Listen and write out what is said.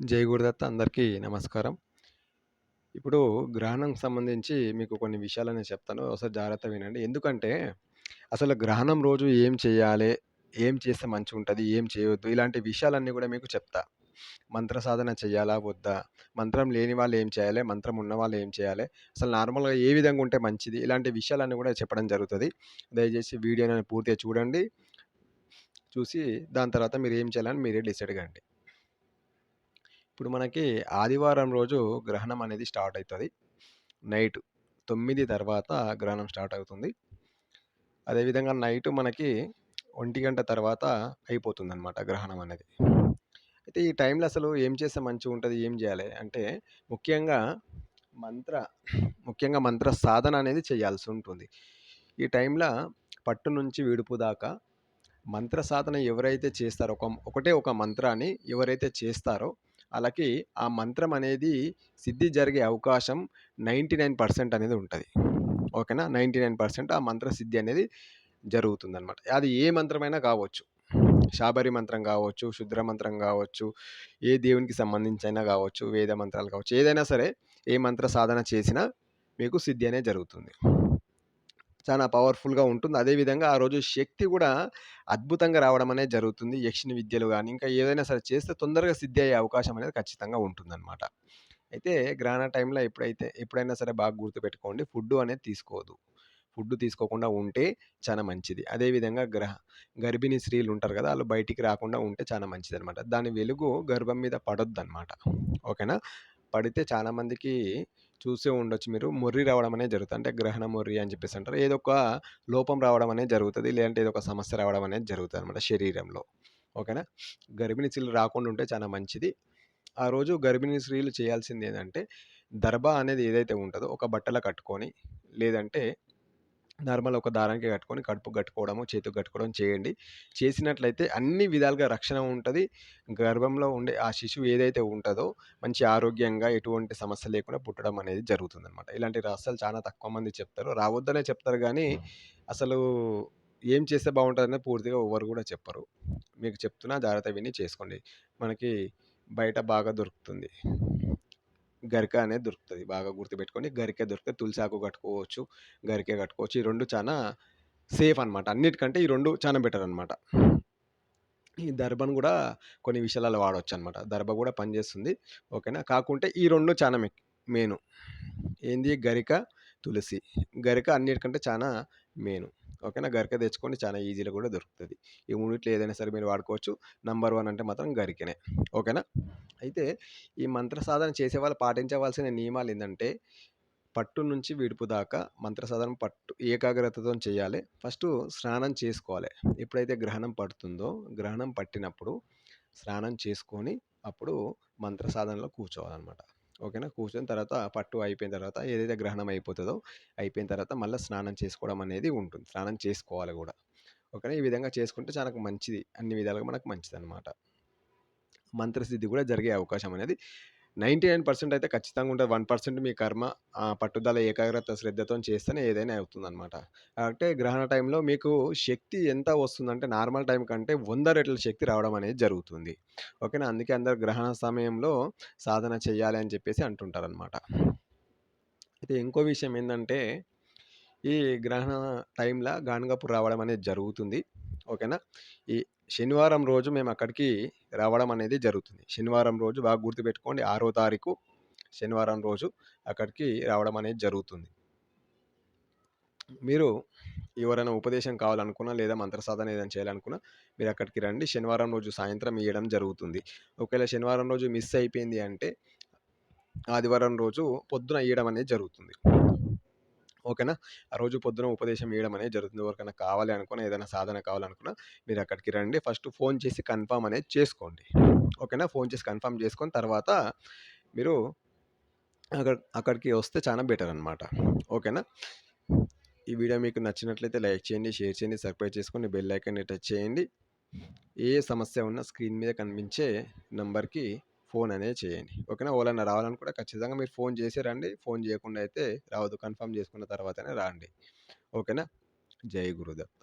జై గురుదత్త అందరికీ నమస్కారం. ఇప్పుడు గ్రహణంకి సంబంధించి మీకు కొన్ని విషయాలు నేను చెప్తాను. ఒకసారి జాగ్రత్తగా వినండి. ఎందుకంటే అసలు గ్రహణం రోజు ఏం చేయాలి ఏం చేస్తే మంచిగుంటది? ఏం చేయొద్దు? ఇలాంటి విషయాలన్నీ కూడా మీకు చెప్తా. మంత్ర సాధన చేయాలా? వద్దా? మంత్రం లేని వాళ్ళు ఏం చేయాలి మంత్రం ఉన్న వాళ్ళు ఏం చేయాలి అసలు నార్మల్‌గా ఏ విధంగా ఉంటే మంచిది? ఇలాంటి విషయాలన్నీ కూడా చెప్పడం జరుగుతుంది దయచేసి వీడియోని పూర్తిగా చూడండి. చూసి దాని తర్వాత మీరు ఏం చేయాలని మీరే డిసైడ్ కండి. ఇప్పుడు మనకి ఆదివారం రోజు గ్రహణం అనేది స్టార్ట్ అవుతుంది నైట్ తొమ్మిది తర్వాత గ్రహణం స్టార్ట్ అవుతుంది. అదేవిధంగా నైట్ మనకి ఒంటి గంట తర్వాత అయిపోతుంది అనమాట గ్రహణం అనేది. అయితే ఈ టైంలో అసలు ఏం చేస్తే మంచిగా ఉంటుంది ఏం చేయాలి అంటే ముఖ్యంగా మంత్ర ముఖ్యంగా మంత్ర సాధన అనేది చేయాల్సి ఉంటుంది. ఈ టైంలో పట్టు నుంచి విడుపు దాకా మంత్ర సాధన ఎవరైతే చేస్తారో ఒక ఒకటే ఒక మంత్రాన్ని ఎవరైతే చేస్తారో అలాగే ఆ మంత్రం అనేది సిద్ధి జరిగే అవకాశం 99% అనేది ఉంటుంది ఓకేనా? 99% ఆ మంత్ర సిద్ధి అనేది జరుగుతుంది అనమాట అది ఏ మంత్రమైనా కావచ్చు. శాబరి మంత్రం కావచ్చు శుద్ర మంత్రం కావచ్చు ఏ దేవునికి సంబంధించైనా కావచ్చు వేద మంత్రాలు కావచ్చు. ఏదైనా సరే ఏ మంత్ర సాధన చేసినా మీకు సిద్ధి అనేది జరుగుతుంది. చాలా పవర్‌ఫుల్‌గా ఉంటుంది. అదే విధంగా ఆ రోజు శక్తి కూడా అద్భుతంగా రావడం అనేది జరుగుతుంది. యక్షిని విద్యలు కానీ ఇంకా ఏదైనా సరే చేస్తే తొందరగా సిద్ధి అయ్యే అవకాశం అనేది ఖచ్చితంగా ఉంటుందన్నమాట అయితే గ్రహణ టైంలో ఎప్పుడైతే ఎప్పుడైనా సరే బాగా గుర్తుపెట్టుకోండి ఫుడ్డు అనేది తీసుకోవద్దు. ఫుడ్డు తీసుకోకుండా ఉంటే చాలా మంచిది. అదే విధంగా గ్రహ గర్భిణీ స్త్రీలు ఉంటారు కదా వాళ్ళు బయటికి రాకుండా ఉంటే చాలా మంచిది అనమాట దాని వెలుగు గర్భం మీద పడొద్దు అనమాట ఓకేనా? పడితే చాలామందికి చూసే ఉండొచ్చు మీరు. మొర్రి రావడం అనేది జరుగుతుంది అంటే గ్రహణ మొర్రి అని చెప్పేసి అంటారు. ఏదో ఒక లోపం రావడం అనేది జరుగుతుంది లేదంటే ఏదో ఒక సమస్య రావడం అనేది జరుగుతుంది అనమాట శరీరంలో. ఓకేనా? గర్భిణీ స్త్రీలు రాకుండా ఉంటే చాలా మంచిది. ఆ రోజు గర్భిణీ స్త్రీలు చేయాల్సింది ఏంటంటే దర్భ అనేది ఏదైతే ఉంటుందో ఒక బట్టలో కట్టుకొని, లేదంటే నార్మల్ ఒక దారానికి కట్టుకొని కడుపుకి కట్టుకోవడము, చేతికి కట్టుకోవడం చేయండి. చేసినట్లయితే అన్ని విధాలుగా రక్షణ ఉంటది. గర్భంలో ఉండే ఆ శిశువు ఏదైతే ఉంటదో మంచి ఆరోగ్యంగా ఎటువంటి సమస్య లేకుండా పుట్టడం అనేది జరుగుతుందనమాట. ఇలాంటి రహస్యాలు చాలా తక్కువ మంది చెప్తారు. రావద్దనే చెప్తారు గానీ, అసలు ఏం చేస్తే బావుంటదనేది పూర్తిగా ఎవ్వరు గూడా చెప్పరు. మీకు చెప్తున్నా జాగ్రత్తగా విని చేసుకోండి. మనకి బయట బాగా దొరుకుతుంది. గరిక అనేది దొరుకుతుంది బాగా గుర్తుపెట్టుకొని గరికె దొరికితే తులసాకు కట్టుకోవచ్చు. గరికే కట్టుకోవచ్చు. ఈ రెండు చాలా సేఫ్ అనమాట. అన్నిటికంటే ఈ రెండు చాలా బెటర్ అనమాట. ఈ దర్భను కూడా కొన్ని విషయాలలో వాడవచ్చు అనమాట దర్భ కూడా పనిచేస్తుంది. ఓకేనా? కాకుంటే ఈ రెండు చాలా మె మెయిను. ఏంది గరిక, తులసి. గరిక అన్నిటికంటే చాలా మెయిన్ ఓకేనా? గరిక తెచ్చుకొని చాలా ఈజీ‌లో కూడా దొరుకుతుంది ఈ మూడిట్లో ఏదైనా సరే మీరు వాడుకోవచ్చు. నంబర్ వన్ అంటే మాత్రం గరికనే ఓకేనా? అయితే ఈ మంత్ర సాధన చేసే వాళ్ళు పాటించవలసిన నియమాలు ఏంటంటే పట్టు నుంచి విడుపు దాకా మంత్ర సాధన పట్టు ఏకాగ్రతతో చేయాలి ఫస్ట్ స్నానం చేసుకోవాలి ఎప్పుడైతే గ్రహణం పడుతుందో గ్రహణం పట్టినప్పుడు స్నానం చేసుకొని అప్పుడు మంత్ర సాధనలో కూర్చోవాలన్నమాట ఓకేనా? కూర్చొని తర్వాత పట్టు అయిపోయిన తర్వాత ఏదైతే గ్రహణం అయిపోతుందో అయిపోయిన తర్వాత మళ్ళీ స్నానం చేసుకోవడం అనేది ఉంటుంది. స్నానం చేసుకోవాలి కూడా ఓకేనా? ఈ విధంగా చేసుకుంటే చాలా మంచిది. అన్ని విధాలుగా మనకు మంచిదనమాట. అనమాట మంత్రసిద్ధి కూడా జరిగే అవకాశం అనేది 99% అయితే ఖచ్చితంగా ఉంటుంది వన్ పర్సెంట్ మీ కర్మ పట్టుదల, ఏకాగ్రత, శ్రద్ధతోని చేస్తేనే ఏదైనా అవుతుందనమాట. అంటే గ్రహణ టైంలో మీకు శక్తి ఎంత వస్తుందంటే నార్మల్ టైం కంటే వంద రెట్ల శక్తి రావడం అనేది జరుగుతుంది. ఓకేనా? అందుకే అందరు గ్రహణ సమయంలో సాధన చేయాలి అని చెప్పేసి అంటుంటారు అనమాట అయితే ఇంకో విషయం ఏంటంటే ఈ గ్రహణ టైంలో గానుగపు రావడం అనేది జరుగుతుంది. ఓకేనా? ఈ శనివారం రోజు మేము అక్కడికి రావడం అనేది జరుగుతుంది. శనివారం రోజు బాగా గుర్తుపెట్టుకోండి. ఆరో తారీఖు శనివారం రోజు అక్కడికి రావడం అనేది జరుగుతుంది. మీరు ఎవరైనా ఉపదేశం కావాలనుకున్నా, లేదా మంత్ర సాధన ఏదైనా చేయాలనుకున్నా మీరు అక్కడికి రండి. శనివారం రోజు సాయంత్రం ఇవ్వడం జరుగుతుంది. ఒకవేళ శనివారం రోజు మిస్ అయిపోయింది అంటే ఆదివారం రోజు పొద్దున ఇవ్వడం అనేది జరుగుతుంది. ఓకేనా? ఆ రోజు పొద్దున ఉపదేశం ఇవ్వడం అనేది జరుగుతుంది. ఎవరికైనా కావాలి అనుకున్నా, ఏదైనా సాధన కావాలనుకున్నా మీరు అక్కడికి రండి. ఫస్ట్ ఫోన్ చేసి కన్ఫామ్ అనేది చేసుకోండి. ఓకేనా? ఫోన్ చేసి కన్ఫర్మ్ చేసుకొని తర్వాత మీరు అక్కడ అక్కడికి వస్తే చాలా బెటర్ అనమాట. ఓకేనా? ఈ వీడియో మీకు నచ్చినట్లయితే లైక్ చేయండి, షేర్ చేయండి, సబ్స్క్రైబ్ చేసుకొని బెల్ ఐకాన్‌ని టచ్ చేయండి. ఏ సమస్య ఉన్నా స్క్రీన్ మీద కనిపించే నంబర్‌కి ఫోన్ అనేది చేయండి. ఓకేనా? ఓలైనా రావాలని కూడా ఖచ్చితంగా మీరు ఫోన్ చేసి రండి. ఫోన్ చేయకుండా అయితే రావద్దు. కన్ఫర్మ్ చేసుకున్న తర్వాతనే రండి ఓకేనా? జై గురుదత్త.